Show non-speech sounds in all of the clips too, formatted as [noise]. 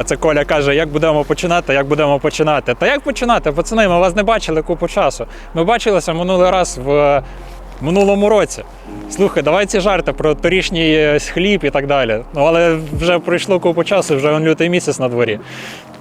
А це Коля каже: як будемо починати, як будемо починати. Та як починати? Пацани, ми вас не бачили купу часу. Ми бачилися минулий раз в минулому році. Слухай, давай ці жарти про торішній е, хліб і так далі. Ну але вже пройшло купу часу, вже лютий місяць на дворі.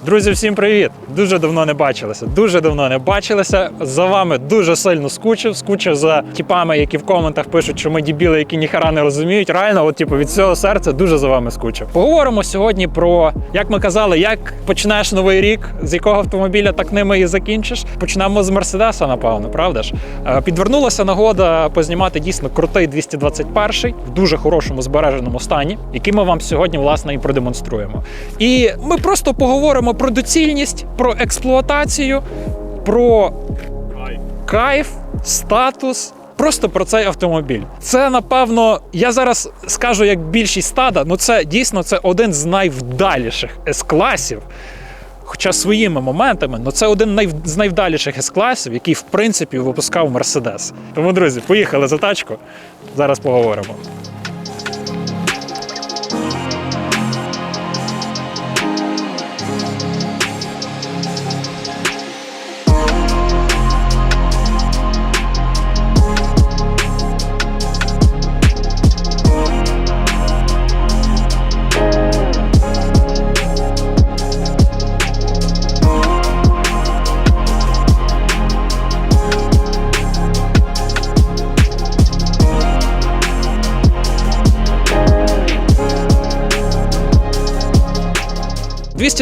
Друзі, всім привіт! Дуже давно не бачилися. Дуже давно не бачилися. За вами дуже сильно скучив. Скучив за тіпами, які в коментах пишуть, що ми дібіли, які ніхера не розуміють. Реально, от типу від цього серця дуже за вами скучив. Поговоримо сьогодні про, як ми казали, як починаєш новий рік, з якого автомобіля так ними і закінчиш. Почнемо з Мерседеса, напевно, правда ж? Е, Підвернулася нагода познімати дійсно крутий 221 в дуже хорошому збереженому стані, який ми вам сьогодні власне і продемонструємо. І ми просто поговоримо про доцільність, про експлуатацію, про кайф, статус. Просто про цей автомобіль. Це напевно, я зараз скажу як більшість стада, ну це дійсно це один з найвдаліших С-класів. Хоча своїми моментами, ну це один з найвдаліших С-класів, який в принципі випускав Мерседес. Тому, друзі, поїхали за тачку. Зараз поговоримо. –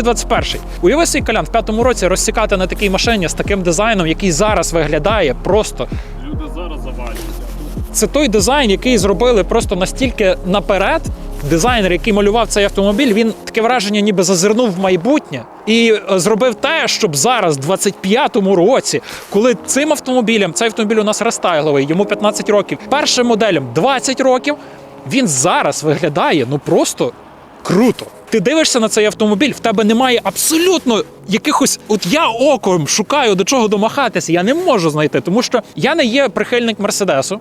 221. Уяви свій колян в п'ятому році розсікати на такій машині з таким дизайном, який зараз виглядає просто. Люди зараз завалюються. Це той дизайн, який зробили просто настільки наперед. Дизайнер, який малював цей автомобіль, він таке враження, ніби зазирнув в майбутнє і е, зробив те, щоб зараз, в 25-му році, коли цим автомобілем, цей автомобіль у нас рестайловий, йому 15 років, першим моделем 20 років, він зараз виглядає ну просто круто. Ти дивишся на цей автомобіль, в тебе немає абсолютно якихось. От я оком шукаю до чого домахатися. Я не можу знайти, тому що я не є прихильник Мерседесу.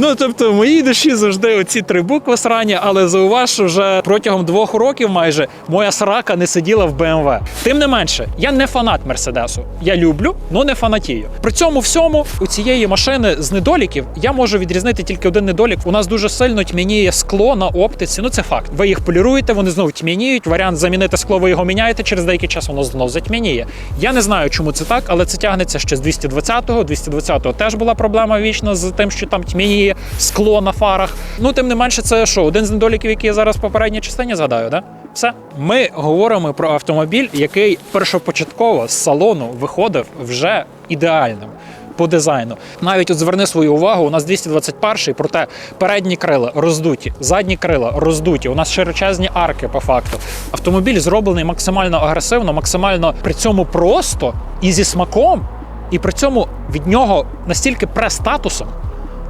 Ну, тобто, в моїй душі завжди оці три букви срані, але зауваж, вже протягом двох років майже моя срака не сиділа в BMW. Тим не менше, я не фанат Мерседесу. Я люблю, але не фанатію. При цьому всьому у цієї машини з недоліків я можу відрізнити тільки один недолік. У нас дуже сильно тьмяніє скло на оптиці. Ну це факт. Ви їх поліруєте, вони знову тьмяніють. Варіант замінити скло, ви його міняєте. Через деякий час воно знов затьмяніє. Я не знаю, чому це так, але це тягнеться ще з 220-го. 220-го теж була проблема вічно з тим, що там тьмяніє скло на фарах. Ну, тим не менше, це що, один з недоліків, який я зараз в попередній частині згадаю, да? Все. Ми говоримо про автомобіль, який першопочатково з салону виходив вже ідеальним. По дизайну. Навіть от зверни свою увагу, у нас 221 проте передні крила роздуті, задні крила роздуті. У нас широчезні арки по факту. Автомобіль зроблений максимально агресивно, максимально при цьому просто і зі смаком, і при цьому від нього настільки престатусом.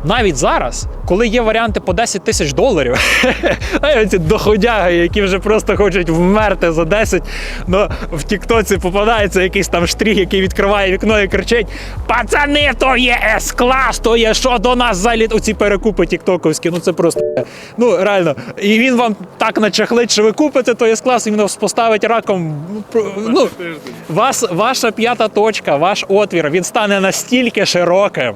Навіть зараз, коли є варіанти по 10 тисяч доларів, [laughs] а ці доходяги, які вже просто хочуть вмерти за 10, ну в Тіктоці попадається якийсь там штрих, який відкриває вікно і кричить: Пацани, то є С-клас, то є що до нас заліт. Оці перекупи тіктоковські. Ну це просто ну реально. І він вам так начахлить, що ви купите той С-клас, і він вас поставить раком. Ну, вас, ваша п'ята точка, ваш отвір, він стане настільки широким,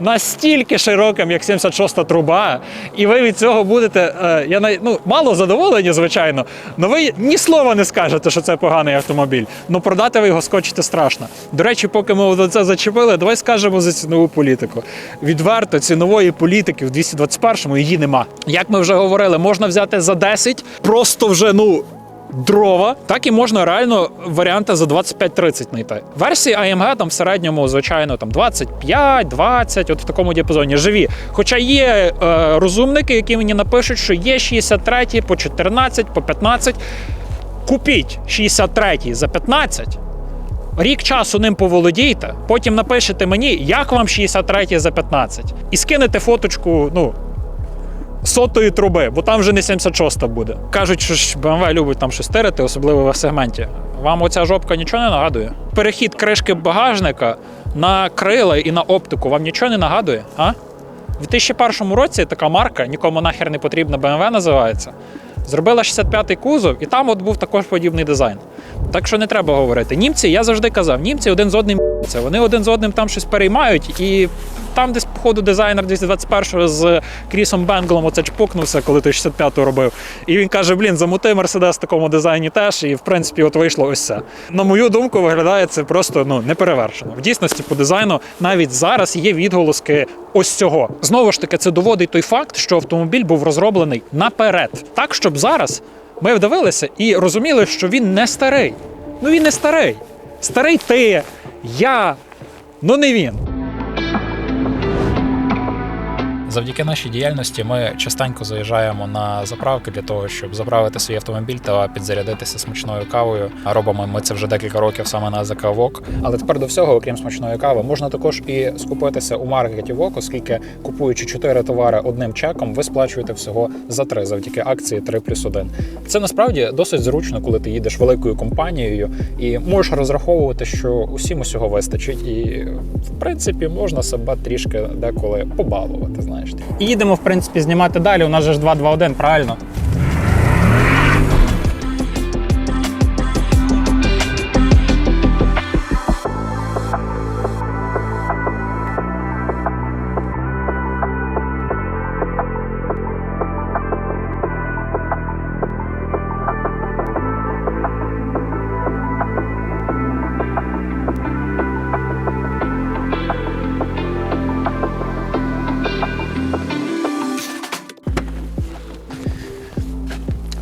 настільки широким, як 76-та труба, і ви від цього будете. е, я ну, мало задоволені, звичайно, але ви ні слова не скажете, що це поганий автомобіль. Ну продати ви його скочите страшно. До речі, поки ми от це зачепили, давай скажемо за цінову політику. Відверто цінової політики в 221-му її нема. Як ми вже говорили, можна взяти за 10, просто вже ну дрова, так і можна реально варіанти за 25-30 знайти. Версії AMG там в середньому, звичайно, там 25, 20, от в такому діапазоні живі. Хоча є е, розумники, які мені напишуть, що є 63 по 14, по 15. Купіть 63 за 15. Рік часу ним поволодійте, потім напишете мені, як вам 63 за 15. І скинете фоточку, ну, сотої труби, бо там вже не 76-та буде. Кажуть, що ж BMW любить там щось тирити, особливо в сегменті. Вам оця жопка нічого не нагадує. Перехід кришки багажника на крила і на оптику вам нічого не нагадує? А? У 2001 році така марка, нікому нахер не потрібна BMW називається. Зробила 65-й кузов, і там от був також подібний дизайн. Так що не треба говорити. Німці, я завжди казав, німці один з одним це. Вони один з одним там щось переймають, і там десь, походу, дизайнер 221 з Крісом Бенглом оце чпокнувся, коли той 65-ту робив. І він каже: блін, замути Мерседес в такому дизайні теж. І в принципі, от вийшло ось це. На мою думку, виглядає це просто ну неперевершено. В дійсності по дизайну навіть зараз є відголоски ось цього. Знову ж таки, це доводить той факт, що автомобіль був розроблений наперед, так щоб зараз ми вдивилися і розуміли, що він не старий. Ну він не старий. Старий ти, я, ну не він. Завдяки нашій діяльності ми частенько заїжджаємо на заправки для того, щоб заправити свій автомобіль та підзарядитися смачною кавою. Робимо ми це вже декілька років саме на АЗК ВОК. Але тепер до всього, окрім смачної кави, можна також і скупитися у маркеті ВОК, оскільки купуючи 4 товари одним чеком, ви сплачуєте всього за 3 завдяки акції 3 плюс 1. Це насправді досить зручно, коли ти їдеш великою компанією і можеш розраховувати, що усім усього вистачить, і в принципі можна себе трішки деколи побалувати. Знаєш, І їдемо, в принципі, знімати далі. У нас же ж 2-2-1, правильно?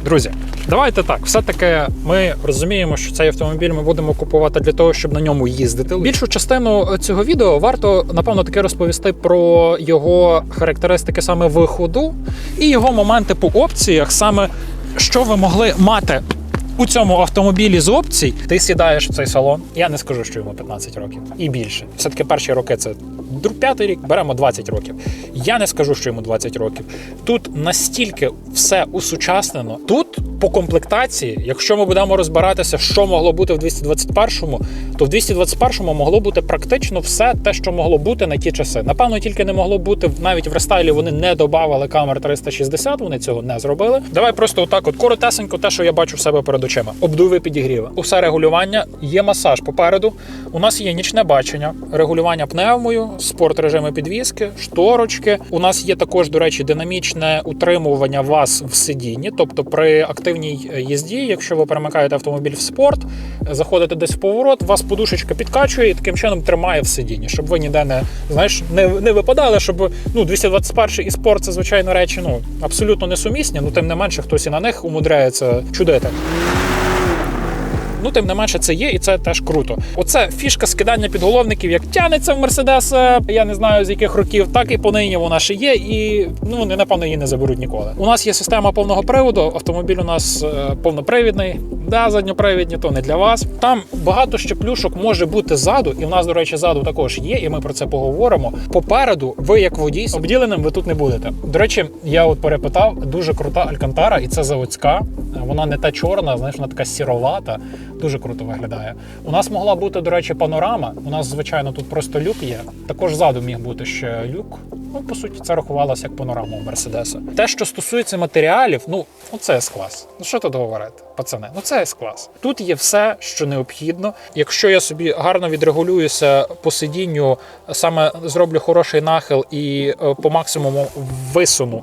Друзі, давайте так. Все-таки ми розуміємо, що цей автомобіль ми будемо купувати для того, щоб на ньому їздити. Більшу частину цього відео варто напевно таки розповісти про його характеристики саме в ходу і його моменти по опціях, саме що ви могли мати. У цьому автомобілі з опцій ти сідаєш в цей салон. Я не скажу, що йому 15 років і більше. Все-таки перші роки це п'ятий рік, беремо 20 років. Я не скажу, що йому 20 років. Тут настільки все усучаснено. Тут по комплектації, якщо ми будемо розбиратися, що могло бути в 221-му, то в 221-му могло бути практично все те, що могло бути на ті часи. Напевно, тільки не могло бути навіть в рестайлі. Вони не додавали камер 360, вони цього не зробили. Давай просто отак, от коротесенько, те, що я бачу в себе перед очима. Обдуви підігріви. Усе регулювання, є масаж попереду. У нас є нічне бачення, регулювання пневмою, спорт режими підвіски, шторочки. У нас є також, до речі, динамічне утримування вас в сидінні, тобто при активній е, їзді, якщо ви перемикаєте автомобіль в спорт, заходите десь в поворот, вас подушечка підкачує і таким чином тримає в сидінні, щоб ви ніде не знаєш, не, не випадали, щоб ну 221 і спорт це звичайно речі, ну абсолютно несумісні. Ну тим не менше, хтось і на них умудряється чудити. Ну, тим не менше, це є, і це теж круто. Оце фішка скидання підголовників, як тянеться в Мерседеса. Я не знаю з яких років, так і понині вона ще є, і ну вони напевно її не заберуть ніколи. У нас є система повного приводу. Автомобіль у нас е, повнопривідний. Да, задньопривідні, то не для вас. Там багато ще плюшок може бути ззаду, і в нас, до речі, ззаду також є, і ми про це поговоримо. Попереду, ви як водій, обділеним ви тут не будете. До речі, я от перепитав, дуже крута алькантара, і це заводська. Вона не та чорна, знаєш, вона така сіровата. Дуже круто виглядає. У нас могла бути, до речі, панорама. У нас, звичайно, тут просто люк є. Також ззаду міг бути ще люк. Ну, по суті, це рахувалося як панорама у Мерседеса. Те, що стосується матеріалів, ну, ну це С-клас. Ну що тут говорити, пацани? Ну це С-клас. Тут є все, що необхідно. Якщо я собі гарно відрегулююся по сидінню, саме зроблю хороший нахил і е, по максимуму висуну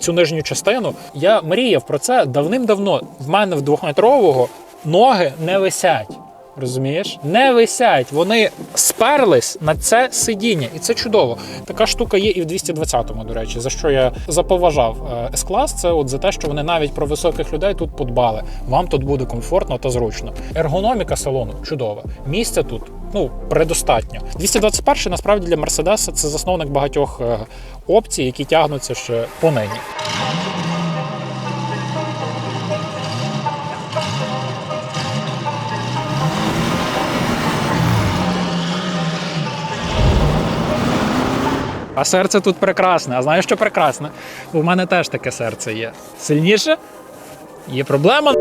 цю нижню частину, я мріяв про це давним-давно. В мене в двохметрового ноги не висять. Розумієш? Не висять. Вони сперлись на це сидіння, і це чудово. Така штука є і в 220-му, до речі, за що я заповажав е, С-клас. Це от за те, що вони навіть про високих людей тут подбали. Вам тут буде комфортно та зручно. Ергономіка салону чудова. Місця тут ну предостатньо. 221 насправді для Мерседеса це засновник багатьох е, опцій, які тягнуться ще понині. А серце тут прекрасне. А знаєш, що прекрасне? Бо в мене теж таке серце є. Сильніше? Є проблема?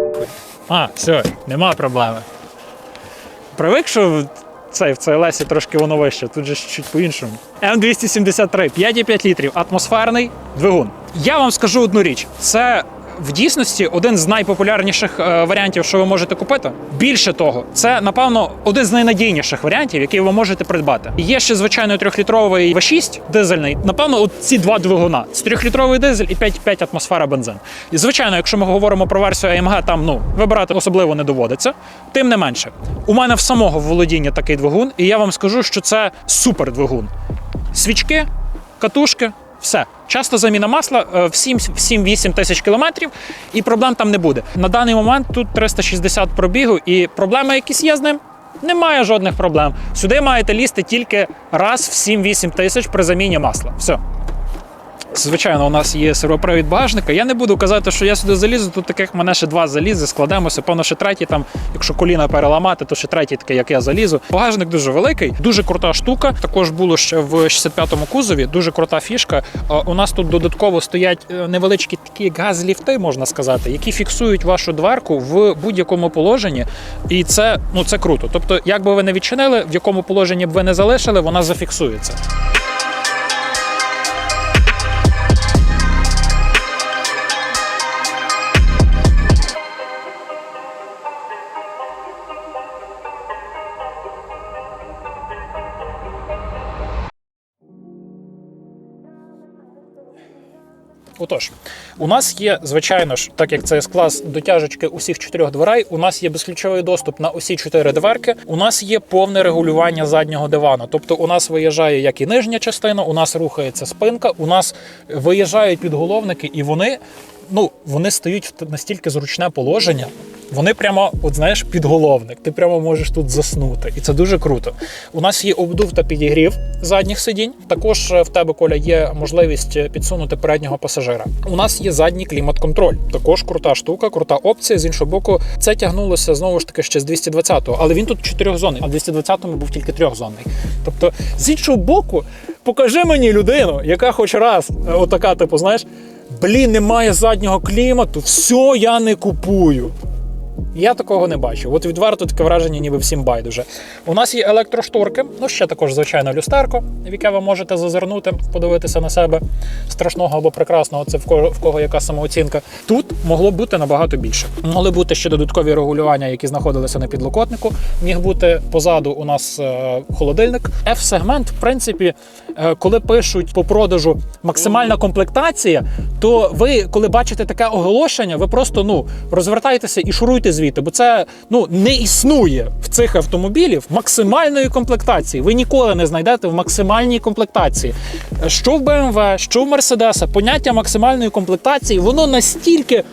А, все, нема проблеми. Привик, що цей в CLS трошки воно вище, тут же чуть по-іншому. М273, 5,5 літрів, атмосферний двигун. Я вам скажу одну річ: це в дійсності один з найпопулярніших е, варіантів, що ви можете купити. Більше того, це напевно один з найнадійніших варіантів, який ви можете придбати. Є ще звичайно трьохлітровий V6 дизельний. Напевно, от ці два двигуна: це трьохлітровий дизель і 5,5 атмосфера бензин. І звичайно, якщо ми говоримо про версію AMG, там ну вибирати особливо не доводиться. Тим не менше, у мене в самого володіння такий двигун, і я вам скажу, що це супер двигун. Свічки, катушки, все. Часто заміна масла е, в 7-8 тисяч кілометрів, і проблем там не буде. На даний момент тут 360 пробігу, і проблеми якісь є з ним. Немає жодних проблем. Сюди маєте лізти тільки раз в 7-8 тисяч при заміні масла. Все. Звичайно, у нас є сервопривід багажника. Я не буду казати, що я сюди залізу. Тут таких мене ще два залізи, складемося. Певно, ще третій там, якщо коліна переламати, то ще третій такий, як я залізу. Багажник дуже великий, дуже крута штука. Також було ще в 65-му кузові. Дуже крута фішка. У нас тут додатково стоять е, невеличкі такі газ-ліфти, можна сказати, які фіксують вашу дверку в будь-якому положенні. І це ну це круто. Тобто, як би ви не відчинили, в якому положенні б ви не залишили, вона зафіксується. Отож, у нас є, звичайно ж, так як це С-клас дотяжечки усіх чотирьох дверей, у нас є безключовий доступ на усі чотири дверки. У нас є повне регулювання заднього дивану. Тобто, у нас виїжджає як і нижня частина, у нас рухається спинка, у нас виїжджають підголовники, і вони. Ну, вони стають в настільки зручне положення. Вони прямо, от знаєш, підголовник. Ти прямо можеш тут заснути, і це дуже круто. У нас є обдув та підігрів задніх сидінь. Також е, в тебе Коля є можливість е, підсунути переднього пасажира. У нас є задній клімат-контроль. Також крута штука, крута опція. З іншого боку, це тягнулося знову ж таки ще з 220-го, але він тут чотирьохзонний, а 220-му був тільки трьохзонний. Тобто, з іншого боку, покажи мені людину, яка хоч раз, е, отака, типу, знаєш. Блін, немає заднього клімату, все я не купую. Я такого не бачу. От відверто таке враження, ніби всім байдуже. У нас є електрошторки, ну ще також, звичайно, люстерко, в яке ви можете зазирнути, подивитися на себе страшного або прекрасного. Це в кого, в кого яка самооцінка. Тут могло бути набагато більше. Могли бути ще додаткові регулювання, які знаходилися на підлокотнику. Міг бути позаду у нас е, холодильник. F-сегмент, в принципі, е, коли пишуть по продажу максимальна комплектація, то ви, коли бачите таке оголошення, ви просто ну розвертайтеся і шуруйте звідти, бо це ну не існує в цих автомобілів максимальної комплектації. Ви ніколи не знайдете в максимальній комплектації. Що в BMW, що в Mercedes, поняття максимальної комплектації, воно настільки.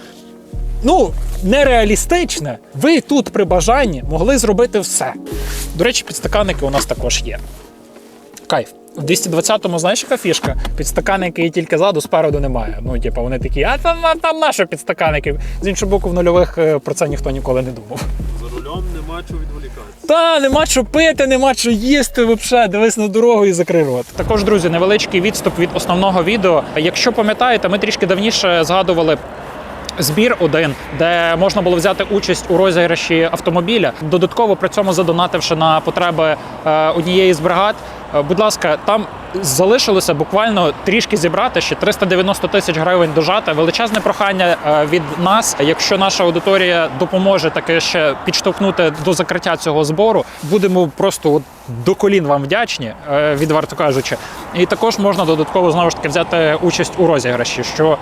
Ну, нереалістичне. Ви тут при бажанні могли зробити все. До речі, підстаканники у нас також є. Кайф. В 220-му знаєш, яка фішка? Підстаканники є тільки ззаду, спереду немає. Ну, типу, вони такі, а там, а там наші підстаканники. З іншого боку, в нульових е, про це ніхто ніколи не думав. За рулем нема чого відволікатися. Та нема що пити, нема що їсти. Взагалі, дивись на дорогу і закрив рот. Також, друзі, невеличкий відступ від основного відео. Якщо пам'ятаєте, ми трішки давніше згадували. Збір один, де можна було взяти участь у розіграші автомобіля, додатково при цьому задонативши на потреби е, однієї з бригад. Е, Будь ласка, там залишилося буквально трішки зібрати ще 390 тисяч гривень дожати. Величезне прохання е, від нас. Якщо наша аудиторія допоможе таки ще підштовхнути до закриття цього збору, будемо просто от до колін вам вдячні, е, відверто кажучи. І також можна додатково знову ж таки взяти участь у розіграші, що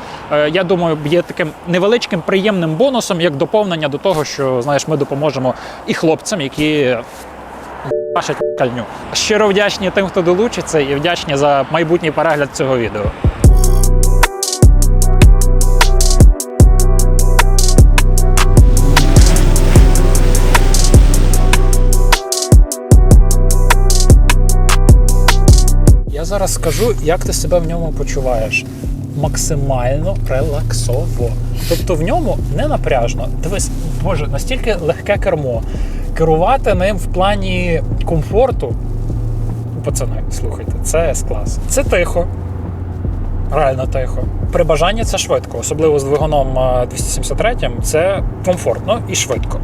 я думаю, є таким невеличким приємним бонусом, як доповнення до того, що знаєш, ми допоможемо і хлопцям, які бачать кальню. Щиро вдячні тим, хто долучиться, і вдячні за майбутній перегляд цього відео. Я зараз скажу, як ти себе в ньому почуваєш. Максимально релаксово. Тобто в ньому не напряжно. Дивись, боже, настільки легке кермо. Керувати ним в плані комфорту. Пацани, слухайте, це С-клас. Це тихо. Реально тихо. При бажанні це швидко, особливо з двигуном а, 273 це комфортно і швидко.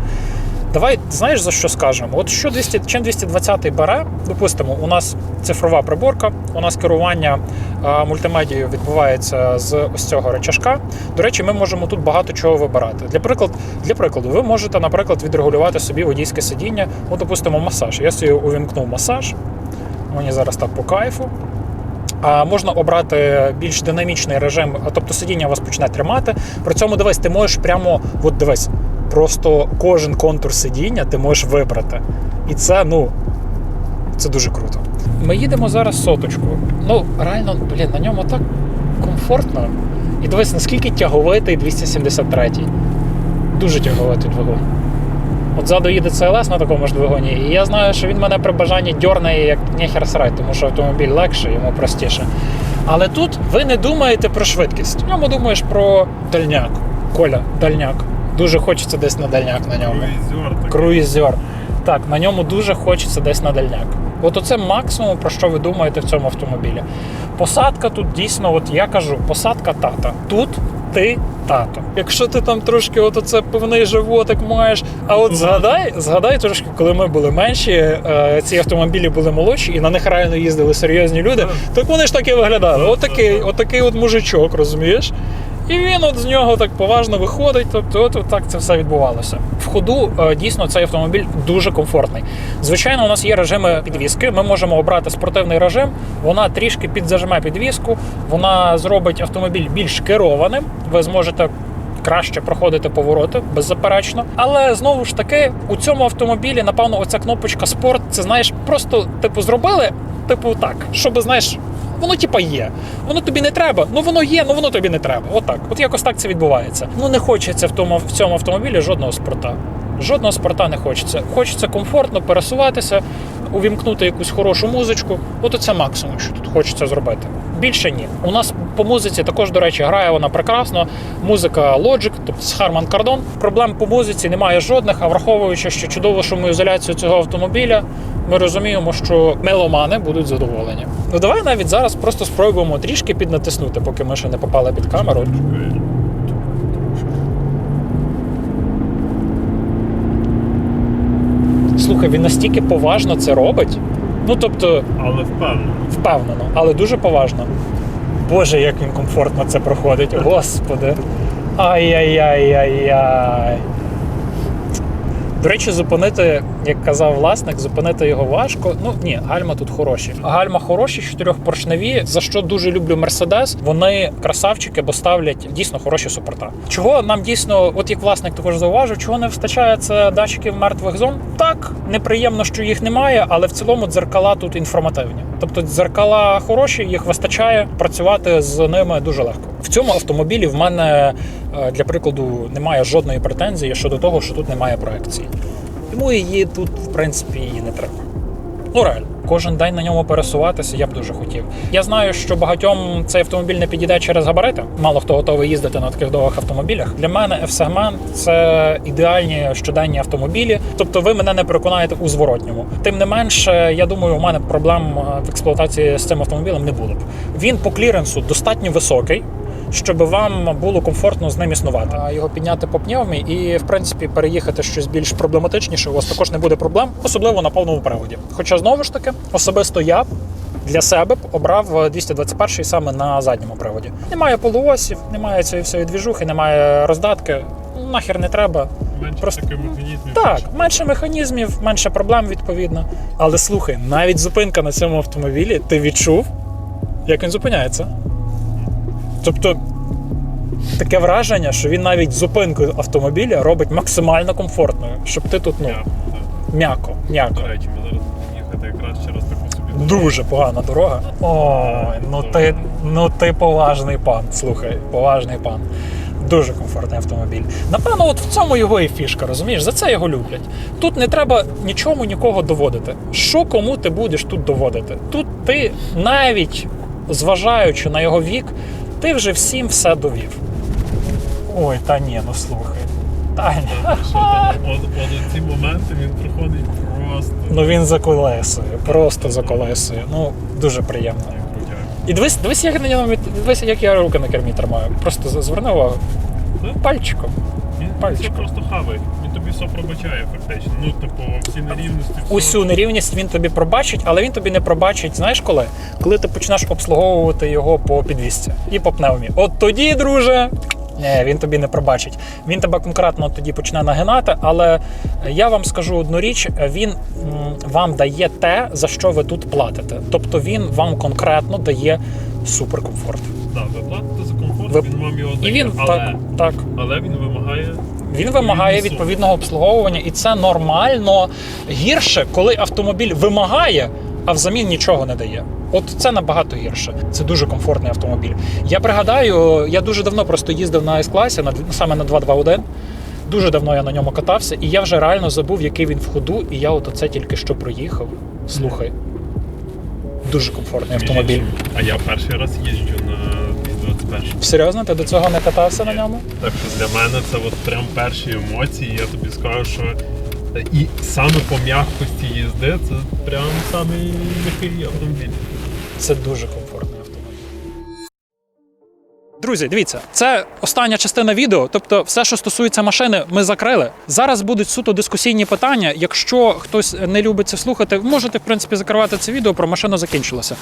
Давай знаєш за що скажемо? От що 200, чим 220 бере, допустимо, у нас цифрова приборка, у нас керування е, мультимедією відбувається з ось цього речашка. До речі, ми можемо тут багато чого вибирати. Для приклад, для прикладу, ви можете, наприклад, відрегулювати собі водійське сидіння. Ну, допустимо, масаж. Я собі увімкнув масаж. Мені зараз так по кайфу. А можна обрати більш динамічний режим, а, тобто сидіння вас почне тримати. При цьому дивись, ти можеш прямо, от дивись, просто кожен контур сидіння ти можеш вибрати. І це, ну, це дуже круто. Ми їдемо зараз соточку. Ну, реально, блін, на ньому так комфортно. І дивись, наскільки тяговитий 273-й. Дуже тяговитий двигун. От ззаду їде CLS на такому ж двигуні, і я знаю, що він мене при бажанні дьорнає як ніхер срай, тому що автомобіль легший, йому простіше. Але тут ви не думаєте про швидкість. В ньому думаєш про дальняк. Коля, дальняк. Дуже хочеться десь на дальняк на ньому. Круїзер. Круїзер. Так, на ньому дуже хочеться десь на дальняк. От оце максимум, про що ви думаєте в цьому автомобілі. Посадка тут дійсно, от я кажу, посадка тата. Тут ти тато. Якщо ти там трошки от оце пивний животик маєш. А от згадай, згадай трошки, коли ми були менші, е, ці автомобілі були молодші, і на них реально їздили серйозні люди. Так вони ж так і виглядали. Отакий, отакий от мужичок, розумієш? І він от з нього так поважно виходить. Тобто, от, от так це все відбувалося. В ходу е, дійсно цей автомобіль дуже комфортний. Звичайно, у нас є режими підвіски. Ми можемо обрати спортивний режим. Вона трішки підзажиме підвіску, вона зробить автомобіль більш керованим. Ви зможете. Краще проходити повороти, беззаперечно. Але знову ж таки, у цьому автомобілі, напевно, оця кнопочка спорт, це знаєш, просто типу зробили, типу так, щоб знаєш, воно типа є. Воно тобі не треба, ну воно є, ну воно тобі не треба. Отак. От якось так це відбувається. Ну не хочеться в тому в цьому автомобілі жодного спорта. Жодного спорта не хочеться. Хочеться комфортно пересуватися, увімкнути якусь хорошу музичку. От це максимум, що тут хочеться зробити. Більше ні. У нас по музиці також, до речі, грає вона прекрасно. Музика Logic, тобто з Harman Kardon. Проблем по музиці немає жодних, а враховуючи, що чудову шумоізоляцію цього автомобіля, ми розуміємо, що меломани будуть задоволені. Ну давай навіть зараз просто спробуємо трішки піднатиснути, поки ми ще не попали під камеру. Слухай, він настільки поважно це робить. Ну тобто, Але впевнено. впевнено, але дуже поважно. Боже, як він комфортно це проходить. Господи. Ай-яй-яй-яй-яй. До речі, зупинити, як казав власник, зупинити його важко. Ну ні, гальма тут хороші. Гальма хороші, чотирьохпоршневі. За що дуже люблю Мерседес. Вони красавчики, бо ставлять дійсно хороші супорта. Чого нам дійсно, от як власник також зауважив, чого не вистачає це датчиків мертвих зон? Так, неприємно, що їх немає, але в цілому дзеркала тут інформативні. Тобто дзеркала хороші, їх вистачає працювати з ними дуже легко. В цьому автомобілі в мене для прикладу немає жодної претензії щодо того, що тут немає проекції. Тому її тут, в принципі, і не треба. Ну реально, кожен день на ньому пересуватися я б дуже хотів. Я знаю, що багатьом цей автомобіль не підійде через габарити. Мало хто готовий їздити на таких довгих автомобілях. Для мене F-сегмент – це ідеальні щоденні автомобілі. Тобто, ви мене не переконаєте у зворотньому. Тим не менше, я думаю, у мене проблем е, в експлуатації з цим автомобілем не було б. Він по кліренсу достатньо високий. Щоб вам було комфортно з ним існувати, його підняти по пневмі і, в принципі, переїхати щось більш проблематичніше. У вас також не буде проблем, особливо на повному приводі. Хоча знову ж таки, особисто я для себе б обрав 221 саме на задньому приводі. Немає полуосів, немає цієї всієї двіжухи, немає роздатки. Нахер не треба. Менше Просто- таких механізмів. Так, менше механізмів, менше проблем відповідно. Але слухай, навіть зупинка на цьому автомобілі, ти відчув, як він зупиняється. Тобто, таке враження, що він навіть зупинку автомобіля робить максимально комфортною, щоб ти тут ну, м'яко, м'яко. До речі, ми зараз їхати якраз через таку собі. Дуже погана дорога. Ой, ну ти, ну ти поважний пан. Слухай, поважний пан. Дуже комфортний автомобіль. Напевно, от в цьому його і фішка, розумієш? За це його люблять. Тут не треба нічому нікого доводити. Що кому ти будеш тут доводити? Тут ти навіть зважаючи на його вік, ти вже всім все довів. Ой, та ні, ну слухай. Та ні. Ці моменти він проходить просто. Ну він за колесою, просто за колесою. Ну, дуже приємно. І дивись, дивись, як на ньому дивись, як я руки на кермі тримаю. Просто зверни увагу. Пальчиком. Він Пальчиком. просто хаває. Він тобі все пробачає фактично. Ну, типу, всі нерівності. все. Усю нерівність він тобі пробачить, але він тобі не пробачить, знаєш коли? Коли ти почнеш обслуговувати його по підвісці і по пневмі. От тоді, друже. Ні, він тобі не пробачить. Він тебе конкретно тоді почне нагинати, але я вам скажу одну річ: він вам дає те, за що ви тут платите. Тобто він вам конкретно дає суперкомфорт. Да, ви платите за комфорт, Ви- він вам його І він але, так, так. але він вимагає. Він вимагає відповідного обслуговування, і це нормально гірше, коли автомобіль вимагає, а взамін нічого не дає. От це набагато гірше. Це дуже комфортний автомобіль. Я пригадаю, я дуже давно просто їздив на С-класі, на, саме на 221. Дуже давно я на ньому катався, і я вже реально забув, який він в ходу, і я от оце тільки що проїхав. Слухай. Дуже комфортний автомобіль. А я перший раз їжджу на 221. Серйозно, ти до цього не катався на ньому? Так що для мене це от прям перші емоції. Я тобі скажу, що і саме по м'якості їзди це прям самий м'який автомобіль. Це дуже автомобіль. Друзі, дивіться, це остання частина відео. Тобто, все, що стосується машини, ми закрили. Зараз будуть суто дискусійні питання. Якщо хтось не любить це слухати, можете в принципі закривати це відео. Про машину закінчилося.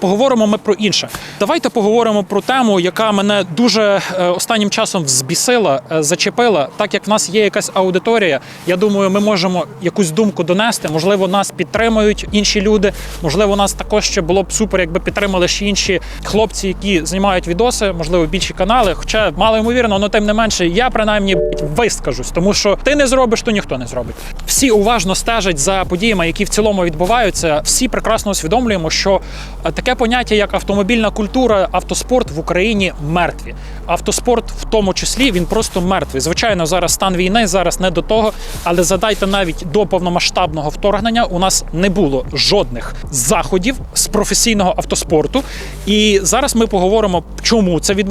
Поговоримо ми про інше. Давайте поговоримо про тему, яка мене дуже е, останнім часом взбісила, е, зачепила. Так як в нас є якась аудиторія, я думаю, ми можемо якусь думку донести. Можливо, нас підтримують інші люди. Можливо, нас також ще було б супер, якби підтримали ще інші хлопці, які знімають відоси, можливо, більші канали. Хоча мало ймовірно, але тим не менше, я принаймні вискажусь, тому що ти не зробиш, то ніхто не зробить. Всі уважно стежать за подіями, які в цілому відбуваються. Всі прекрасно усвідомлюємо, що е, таке поняття, як автомобільна культура, автоспорт в Україні мертві. Автоспорт, в тому числі, він просто мертвий. Звичайно, зараз стан війни, зараз не до того. Але задайте навіть до повномасштабного вторгнення у нас не було жодних заходів з професійного автоспорту. І зараз ми поговоримо, чому це відбувається.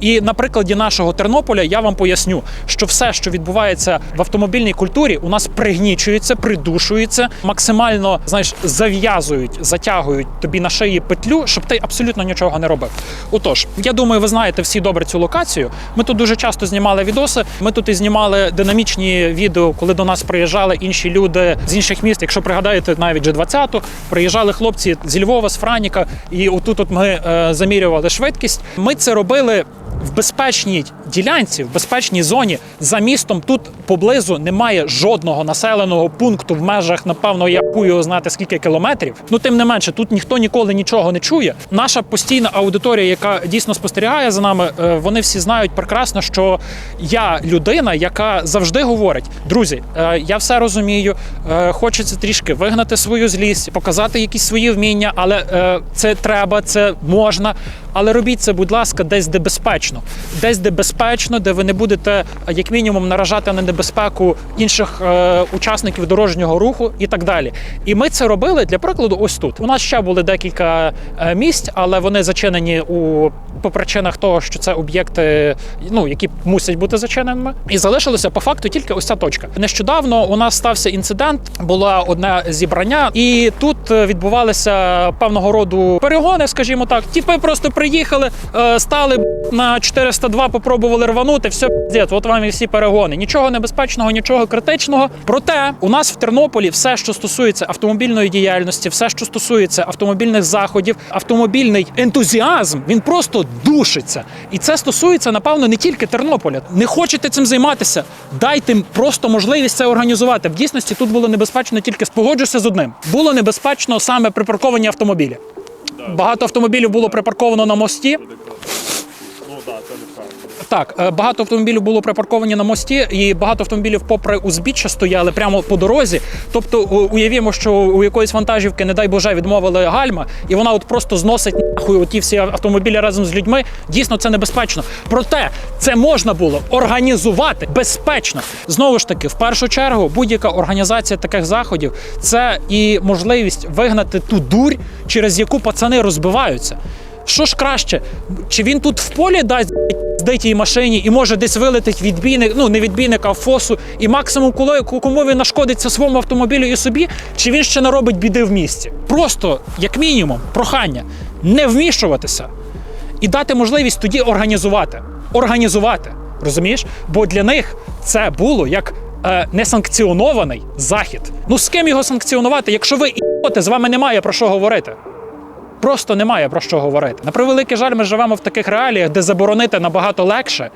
І на прикладі нашого Тернополя я вам поясню, що все, що відбувається в автомобільній культурі, у нас пригнічується, придушується, максимально знаєш, зав'язують, затягують тобі на шиї петлю, щоб ти абсолютно нічого не робив. Отож, я думаю, ви знаєте всі добре цю локацію. Ми тут дуже часто знімали відоси. Ми тут і знімали динамічні відео, коли до нас приїжджали інші люди з інших міст. Якщо пригадаєте, навіть G20, приїжджали хлопці зі Львова, з Франіка, і отут от ми е, замірювали швидкість. Ми це робили. В безпечній ділянці, в безпечній зоні за містом тут поблизу немає жодного населеного пункту в межах, напевно, я пую знати скільки кілометрів. Ну тим не менше, тут ніхто ніколи нічого не чує. Наша постійна аудиторія, яка дійсно спостерігає за нами, е, вони всі знають прекрасно, що я людина, яка завжди говорить: друзі, е, я все розумію, е, хочеться трішки вигнати свою злість, показати якісь свої вміння, але це треба, це можна. Але робіть це, будь ласка, десь де безпечно, десь де безпечно, де ви не будете е, як мінімум наражати на небезпеку інших е, учасників дорожнього руху і так далі. І ми це робили для прикладу. Ось тут. У нас ще були декілька е, місць, але вони зачинені у по причинах того, що це об'єкти, ну які мусять бути зачиненими, і залишилося по факту тільки ось ця точка. Нещодавно у нас стався інцидент, було одне зібрання, і тут е, відбувалися певного роду перегони, скажімо так. Тіпи просто приїхали, стали б, на 402, попробували рванути. Все піздець, от вам і всі перегони. Нічого небезпечного, нічого критичного. Проте у нас в Тернополі все, що стосується автомобільної діяльності, все, що стосується автомобільних заходів, автомобільний ентузіазм, він просто душиться. І це стосується, напевно, не тільки Тернополя. Не хочете цим займатися? Дайте просто можливість це організувати. В дійсності тут було небезпечно тільки спогоджуся з одним. Було небезпечно саме припарковані автомобілі. Багато автомобілів було припарковано на мості. Ну так, це неправда. Так, е, багато автомобілів було припарковані на мості, і багато автомобілів, попри узбіччя, стояли прямо по дорозі. Тобто, уявімо, що у якоїсь вантажівки, не дай Боже, відмовили гальма, і вона от просто зносить нахуй оті всі автомобілі разом з людьми. Дійсно, це небезпечно. Проте це можна було організувати безпечно. Знову ж таки, в першу чергу, будь-яка організація таких заходів це і можливість вигнати ту дурь, через яку пацани розбиваються. Що ж краще, чи він тут в полі дасть здитій машині і може десь вилетить відбійник, ну не відбійник, а фосу, і максимум, коли кому він нашкодиться своєму автомобілю і собі, чи він ще наробить біди в місті? Просто, як мінімум, прохання не вмішуватися і дати можливість тоді організувати. Організувати. Розумієш? Бо для них це було як е, несанкціонований захід. Ну з ким його санкціонувати, якщо ви іоти, з вами немає про що говорити. Просто немає про що говорити. На превеликий жаль, ми живемо в таких реаліях, де заборонити набагато легше,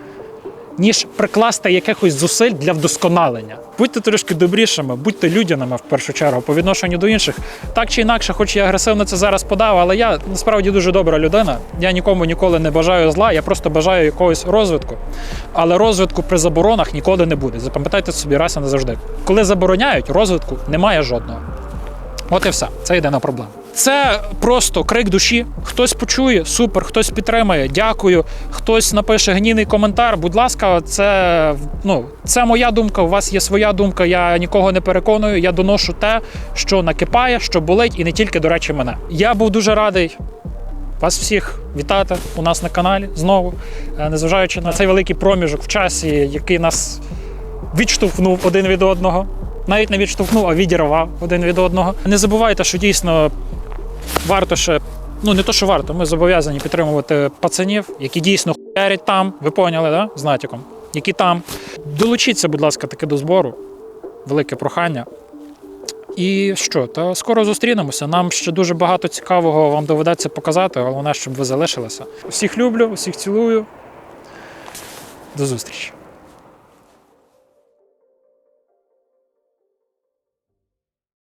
ніж прикласти якихось зусиль для вдосконалення. Будьте трошки добрішими, будьте людяними в першу чергу по відношенню до інших. Так чи інакше, хоч я агресивно це зараз подав, але я насправді дуже добра людина. Я нікому ніколи не бажаю зла, я просто бажаю якогось розвитку. Але розвитку при заборонах ніколи не буде. Запам'ятайте собі раз і назавжди. Коли забороняють, розвитку немає жодного. От і все. Це єдина проблема. Це просто крик душі. Хтось почує, супер, хтось підтримає, дякую. Хтось напише гнійний коментар. Будь ласка, це ну це моя думка. У вас є своя думка. Я нікого не переконую. Я доношу те, що накипає, що болить, і не тільки, до речі, мене. Я був дуже радий. Вас всіх вітати у нас на каналі знову, Е, незважаючи на цей великий проміжок в часі, який нас відштовхнув один від одного. Навіть не відштовхнув, а відірвав один від одного. Не забувайте, що дійсно варто ще. Ну, не то, що варто, ми зобов'язані підтримувати пацанів, які дійсно хуярять там. Ви поняли, да? З натяком. Які там. Долучіться, будь ласка, таки до збору. Велике прохання. І що? Та скоро зустрінемося. Нам ще дуже багато цікавого вам доведеться показати. Головне, щоб ви залишилися. Усіх люблю, усіх цілую. До зустрічі.